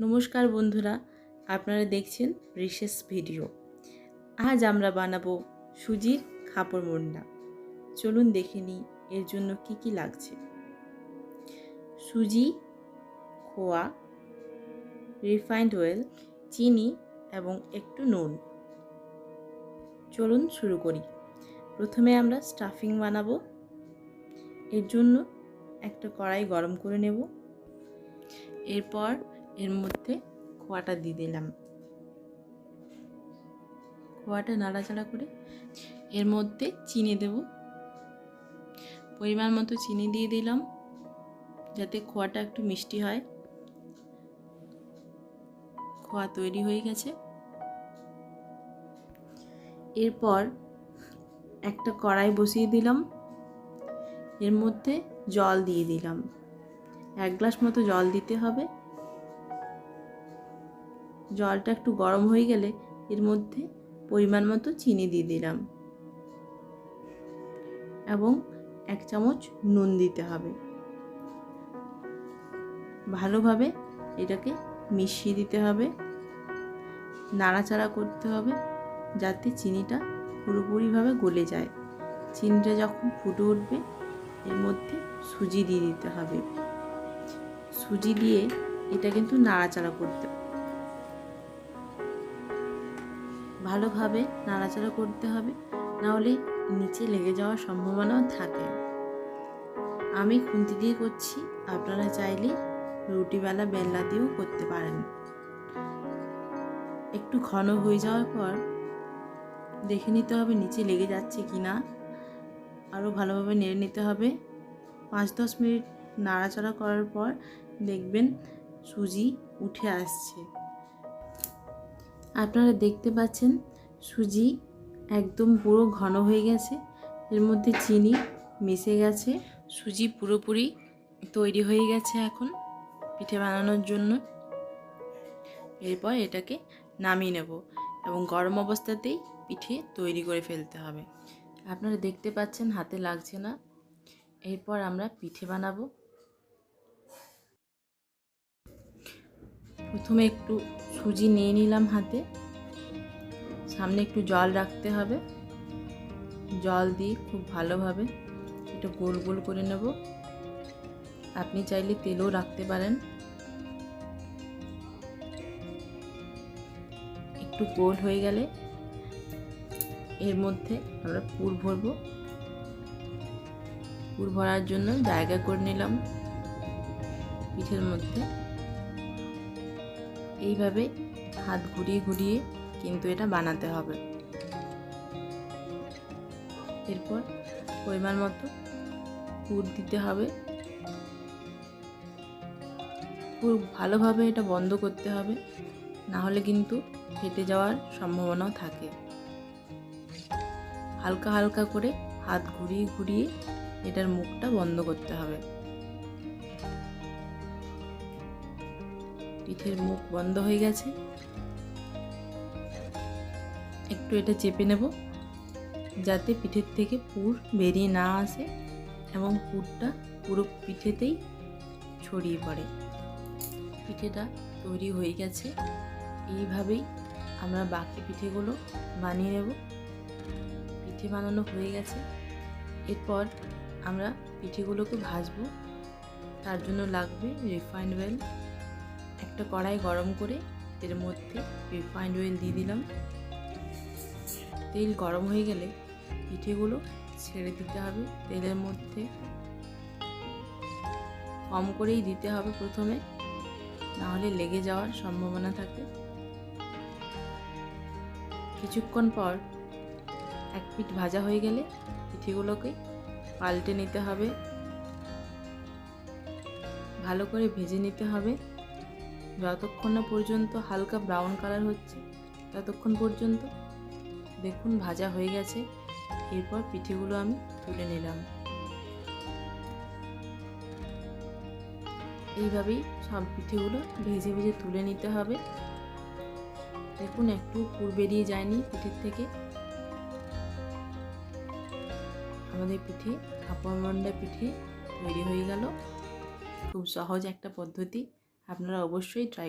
নমস্কার বন্ধুরা, আপনারা দেখছেন রিসেস ভিডিও। আজ আমরা বানাবো সুজির খাপড় মন্ডা। চলুন দেখে নিই এর জন্য কি কি লাগছে। সুজি, খোয়া, রিফাইন্ড অয়েল, চিনি এবং একটু নুন। চলুন শুরু করি। প্রথমে আমরা স্টাফিং বানাবো। এর জন্য একটা কড়াই গরম করে নেব। এরপর এর মধ্যে খোয়াটা দিয়ে দিলাম। খোয়াটা নাড়াচাড়া করে এর মধ্যে চিনি দেব। পরিমাণ মতো চিনি দিয়ে দিলাম যাতে খোয়াটা একটু মিষ্টি হয়। খোয়া তৈরি হয়ে গেছে। এরপর একটা কড়াই বসিয়ে দিলাম। এর মধ্যে জল দিয়ে দিলাম। এক গ্লাস মতো জল দিতে হবে। জলটা একটু গরম হয়ে গেলে এর মধ্যে পরিমাণ মতো চিনি দিয়ে দিলাম। এবং এক চামচ নুন দিতে হবে। ভালোভাবে এটাকে মিশিয়ে দিতে হবে। নাড়াচাড়া করতে হবে যাতে চিনিটা পুরোপুরিভাবে গলে যায়। চিনিটা যখন ফুটে উঠবে, এর মধ্যে সুজি দিয়ে দিতে হবে। সুজি দিয়ে এটা কিন্তু নাড়াচাড়া করতে ভালোভাবে নাড়াচাড়া করতে হবে, নাহলে নিচে লেগে যাওয়ার সম্ভাবনাও থাকে। আমি খুন্তি দিয়ে করছি, আপনারা চাইলে রুটিবেলা বেল্লা দিয়েও করতে পারেন। একটু ঘন হয়ে যাওয়ার পর দেখে নিতে হবে নিচে লেগে যাচ্ছে কি না আরও ভালোভাবে নেড়ে নিতে হবে। পাঁচ দশ মিনিট নাড়াচাড়া করার পর দেখবেন সুজি উঠে আসছে। আপনারা দেখতে পাচ্ছেন সুজি একদম পুরো ঘন হয়ে গেছে। এর মধ্যে চিনি মিশে গেছে। সুজি পুরোপুরি তৈরি হয়ে গেছে এখন পিঠে বানানোর জন্য। এরপর এটাকে নামিয়ে নেব এবং গরম অবস্থাতেই পিঠে তৈরি করে ফেলতে হবে। আপনারা দেখতে পাচ্ছেন হাতে লাগছে না। এরপর আমরা পিঠে বানাবো। প্রথমে একটু সুজি নিয়ে নিলাম হাতে। সামনে একটু জল রাখতে হবে। জল দিয়ে খুব ভালোভাবে এটা গোল গোল করে নেব। আপনি চাইলে তেলও রাখতে পারেন। একটু গোল হয়ে গেলে এর মধ্যে আমরা পুর ভরব। পুর ভরার জন্য জায়গা করে নিলাম। পিঠের মধ্যে এইভাবে হাত ঘুরিয়ে ঘুরিয়ে কিন্তু এটা বানাতে হবে। এরপর পরিমাণ মতো পুর দিতে হবে। পুর ভালোভাবে এটা বন্ধ করতে হবে না হলে কিন্তু ফেটে যাওয়ার সম্ভাবনাও থাকে। হালকা হালকা করে হাত ঘুরিয়ে ঘুরিয়ে এটার মুখটা বন্ধ করতে হবে। পিঠের মুখ বন্ধ হয়ে গেছে। একটু এটা চেপে নেব, যাতে পিঠের থেকে পুর বেরিয়ে না আসে এবং পুরটা পুরো পিঠেতেই ছড়িয়ে পড়ে। পিঠেটা তৈরি হয়ে গেছে। এইভাবেই আমরা বাকি পিঠেগুলো বানিয়ে নেব। পিঠে বানানো হয়ে গেছে। এরপর আমরা পিঠেগুলোকে ভাজবো। তার জন্য লাগবে রিফাইন্ড অয়েল একটা কড়াই গরম করে এর মধ্যে রিফাইন্ড অয়েল দিয়ে দিলাম। তেল গরম হয়ে গেলে পিঠেগুলো ছেড়ে দিতে হবে। তেলের মধ্যে কম করেই দিতে হবে প্রথমে, নাহলে লেগে যাওয়ার সম্ভাবনা থাকে। কিছুক্ষণ পর এক পিঠ ভাজা হয়ে গেলে পিঠেগুলোকে পাল্টে নিতে হবে। ভালো করে ভেজে নিতে হবে। যতক্ষণ না পর্যন্ত হালকা ব্রাউন কালার হচ্ছে, ততক্ষণ পর্যন্ত দেখুন ভাজা হয়ে গেছে। এরপর পিঠেগুলো আমি তুলে নিলাম। এইভাবেই সব পিঠেগুলো ভেজে ভেজে তুলে নিতে হবে। দেখুন একটু পুর বেরিয়ে যায়নি পিঠের থেকে। আমাদের পিঠে খাপড় মন্ডা পিঠে তৈরি হয়ে গেল। খুব সহজ একটা পদ্ধতি। আপনারা অবশ্যই ট্রাই